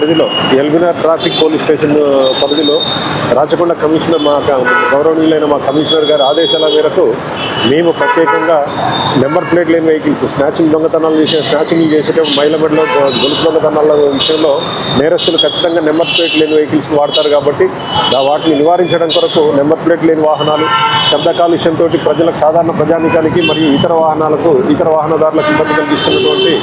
పరిధిలో ఎల్బినార్ traffic police station పరిధిలో Rachakonda commissioner మా గౌరవనీయులైన మా కమిషనర్ గారి ఆదేశాల మేరకు మేము ప్రత్యేకంగా నెంబర్ ప్లేట్ లేని వెహికల్స్ స్నాచింగ్ దొంగతనాలు చేసే స్నాచింగ్ చేసేటప్పుడు మైల గొలుసు దొంగతనాల విషయంలో నేరస్తులు ఖచ్చితంగా నెంబర్ ప్లేట్ లేని వెహికల్స్ వాడతారు కాబట్టి వాటిని నివారించడం కొరకు నెంబర్ ప్లేట్ లేని వాహనాలు శబ్ద కాలుష్యంతో ప్రజలకు సాధారణ ప్రజానికానికి మరియు ఇతర వాహనాలకు ఇతర వాహనదారులకు ఇబ్బంది కలిగిస్తున్నటువంటి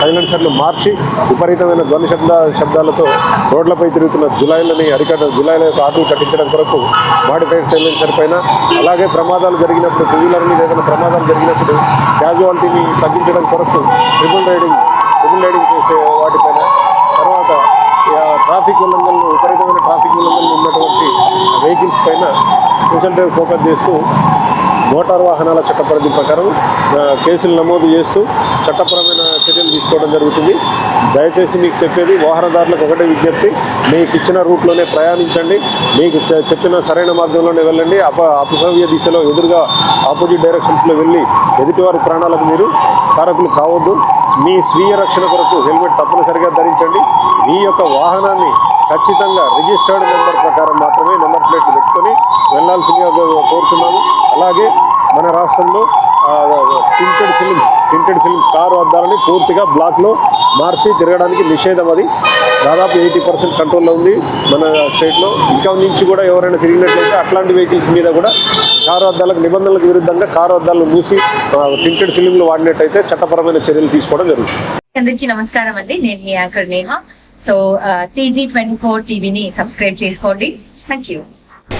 ఆ, సైలెన్సర్లు మార్చి విపరీతమైన ధ్వని శబ్ద శబ్దాలతో రోడ్లపై తిరుగుతున్న జులైలని అరికట్ట జులైల యొక్క ఆటలు కట్టించడం కొరకు మాడిఫైడ్ సైలెన్సర్ పైన అలాగే ప్రమాదాలు జరిగినప్పుడు టూ వీలర్ మీద ఏదైనా ప్రమాదాలు జరిగినప్పుడు క్యాజువాలిటీని తగ్గించడం కొరకు ట్రిపుల్ రైడింగ్ ట్రిపుల్ రైడింగ్ చేసే వాటిపైన తర్వాత ట్రాఫిక్ ఉల్లంఘనలు విపరీతమైన ట్రాఫిక్ ఉల్లంఘనలు ఉన్నటువంటి వెహికల్స్ పైన స్పెషల్ డ్రైవ్ ఫోకస్ చేస్తూ మోటార్ వాహనాల చట్టపరిధి ప్రకారం కేసులు నమోదు చేస్తూ చట్టపరమైన చర్యలు తీసుకోవడం జరుగుతుంది. దయచేసి మీకు చెప్పేది వాహనదారులకు ఒకటే విజ్ఞప్తి మీకు ఇచ్చిన రూట్లోనే ప్రయాణించండి. మీకు చెప్పిన సరైన మార్గంలోనే వెళ్ళండి. అప అపసవ్య దిశలో ఎదురుగా ఆపోజిట్ డైరెక్షన్స్లో వెళ్ళి ఎదుటివారి ప్రాణాలకు మీరు కారకులు కావద్దు. మీ స్వీయ రక్షణ కొరకు హెల్మెట్ తప్పనిసరిగా ధరించండి. మీ యొక్క వాహనాన్ని ఖచ్చితంగా రిజిస్టర్డ్ నెంబర్ ప్రకారం మాత్రం వెళ్ళాల్సిందిగా కోరుతున్నాము అలాగే మన రాష్ట్రంలో printed films printed films car అద్దాలని పూర్తిగా బ్లాక్లో మార్చి తిరగడానికి నిషేధం అది. దాదాపు ఎయిటీ పర్సెంట్ కంట్రోల్లో ఉంది మన స్టేట్లో. ఇంకా నుంచి కూడా ఎవరైనా తిరిగినట్లయితే అట్లాంటి వెహికల్స్ మీద కూడా కారు అద్దాలకు నిబంధనలకు విరుద్ధంగా కారు అద్దాలు మూసి ప్రింటెడ్ ఫిలింలు వాడినట్టయితే చట్టపరమైన చర్యలు తీసుకోవడం జరుగుతుంది. అందరికీ నమస్కారం అండి. నేను మీ anchor Neha. So TG twenty four టీవీని సబ్స్క్రైబ్ చేసుకోండి. Thank you